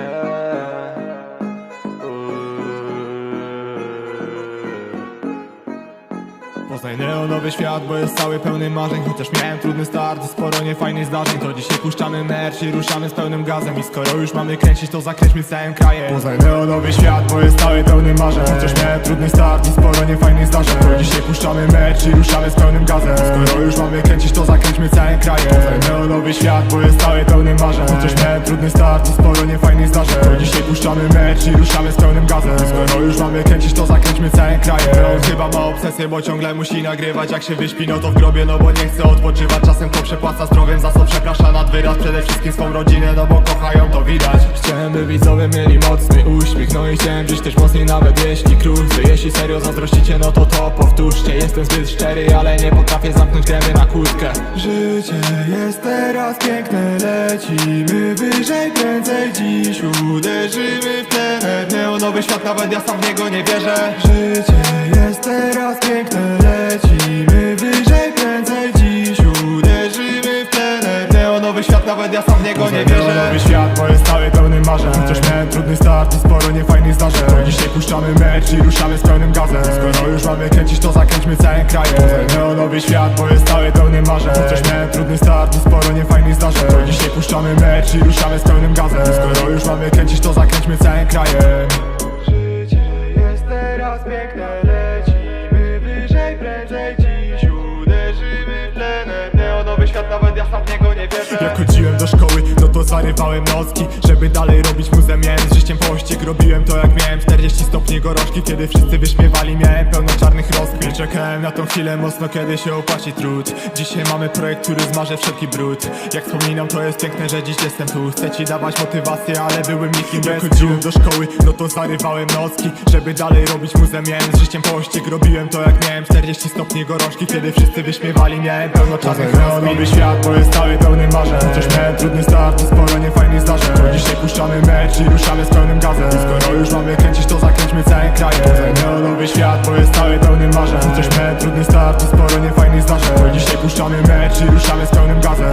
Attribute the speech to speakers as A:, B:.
A: girl. Poznaj neonowy świat, bo jest cały pełny marzeń. Chociaż miałem trudny start i sporo niefajnych zdarzeń To dzisiaj puszczamy merch i ruszamy z pełnym gazem. I skoro już mamy kręcić, to zakręćmy całym krajem. Poznaj neonowy świat, bo jest cały pełny marzeń. Chociaż miałem trudny start i sporo niefajnych zdarzeń. To dzisiaj puszczamy merch i ruszamy z pełnym gazem. I skoro już mamy kręcić, to zakręćmy całym krajem. Poznaj neonowy świat, bo jest cały pełny marzeń. Chociaż miałem trudny start i sporo niefajnych zdarzeń. To dzisiaj puszczamy merch i ruszamy z pełnym gazem. I skoro już mamy kręcić, to zakręćmy całym krajem. Chyba ma obsesję, bo ciągle musi nagrywać Jak się wyśpi, no to w grobie, no bo nie chce odpoczywać. Czasem to przepłaca zdrowiem, za co przeprasza nad wyraz. Przede wszystkim swą rodzinę, no bo kochają, to widać. Chciałem, by widzowie mieli mocny uśmiech No i chciałem żyć też mocniej, nawet jeśli krótcy Jeśli serio zazdrościcie, no to to powtórzcie. Jestem zbyt szczery, ale nie potrafię zamknąć gęby na kłódkę Życie jest teraz piękne, lecimy wyżej, prędzej dziś Uderzymy w tlen, neonowy świat, nawet ja sam w niego nie wierzę. Życie nawet ja sam w niego nie wierzę. Neonowy świat, bo jest cały pełny marzeń. Chociaż miałem trudny start i sporo niefajnych zdarzeń. To dzisiaj puszczamy mecz i ruszamy z pełnym gazem. Skoro już mamy kręcić, to zakręćmy całym krajem Neonowy świat, bo jest cały pełny marzeń. Chociaż miałem trudny start i sporo niefajnych zdarzeń. To dzisiaj puszczamy mecz i ruszamy z pełnym gazem. Skoro już mamy kręcić, to zakręćmy całym krajem Życie jest teraz piękne, lecimy wyżej, prędzej dziś Uderzymy w tlenem, neonowy świat, nawet ja sam w niego nie wierzę zarywałem nocki Żeby dalej robić muzę, miałem z życiem pościg Robiłem to jak miałem. 40 stopni gorączki Kiedy wszyscy wyśmiewali, miałem pełno czarnych rozkmin. Czekałem na tą chwilę mocno, kiedy się opłaci trud. Dzisiaj mamy projekt, który zmaże wszelki brud. Jak wspominam, to jest piękne, że dziś jestem tu. Chcę ci dawać motywację, ale byłem nikim bez chodziłem do szkoły, no to zarywałem nocki Żeby dalej robić muzę, miałem z życiem pościg Robiłem to jak miałem. 40 stopni gorączki Kiedy wszyscy wyśmiewali, miałem pełno czarnych rozkmin. świat, bo jest cały pełny marzeń. Chociaż miałem trudny start Dzisiaj puszczamy mecz i ruszamy z pełnym gazem. Skoro już mamy kręcić to zakręćmy cały krajem Poza neonowy świat, bo jest cały pełny marzeń Coś me, trudny start i sporo niefajnych zdarzeń. Dzisiaj puszczamy mecz i ruszamy z pełnym gazem.